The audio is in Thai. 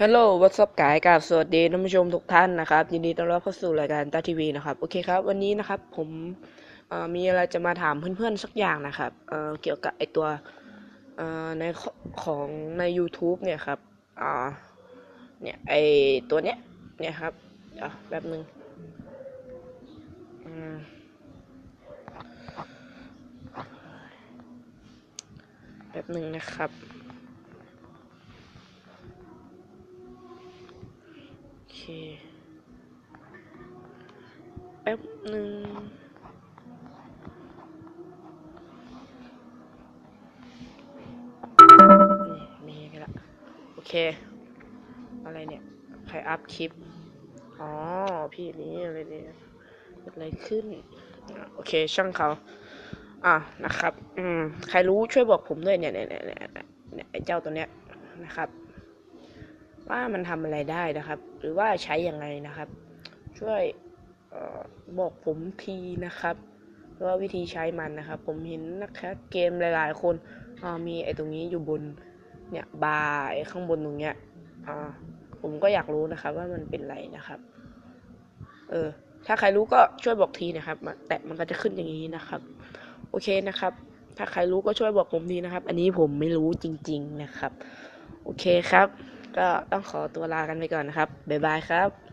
ฮัลโหลวัสดุกายกับสวัสดีท่านผู้ชมทุกท่านนะครับ ยินดีต้อนรับเข้าสู่รายการตาทีวีนะครับ โอเคครับ วันนี้นะครับผมมีอะไรจะมาถามเพื่อนๆสักอย่างนะครับเเกี่ยวกับไอตัวในขของใน YouTube เนี่ยครับเนี่ยไอตัวเนี้ยเนี่ยครับเดี๋ยวแป๊บหนึ่งแป๊บหนึ่งนะครับ โอเค แป๊บหนึ่งมีไปละ โอเค อะไรเนี่ย ใครอัพคลิป อ๋อ พี่นี้อะไรเนี่ยเกิดอะไรขึ้น โอเค ช่างเขา อะ นะครับ อืม ใครรู้ช่วยบอกผมด้วยเนี่ยเนี่ยเนี่ยเนี่ยเนี่ยไอ้เจ้าตัวเนี้ยนะครับ ว่ามันทำอะไรได้นะครับ หรือว่าใช้ยังไงนะครับ ช่วยออบอกผมทีนะครับว่าวิธีใช้มันนะครับ ผมเห็นนะครับเกมหลาย ๆ คนอ่ามีไอ้ตรงนี้อยู่บนเนี่ยบาร์ไอ้ข้างบนตรงเนี้ยอ่าผมก็อยากรู้นะครับ ว่ามันเป็นไรนะครับ เออ ถ้าใครรู้ก็ช่วยบอกทีนะครับมาแตะมันก็จะขึ้นอย่างนี้นะครับ โอเคนะครับ ถ้าใครรู้ก็ช่วยบอกผมทีนะครับ อันนี้ผมไม่รู้จริง ๆ นะครับ โอเคครับ ก็ต้องขอตัวลากันไปก่อนนะครับ บ๊ายบายครับ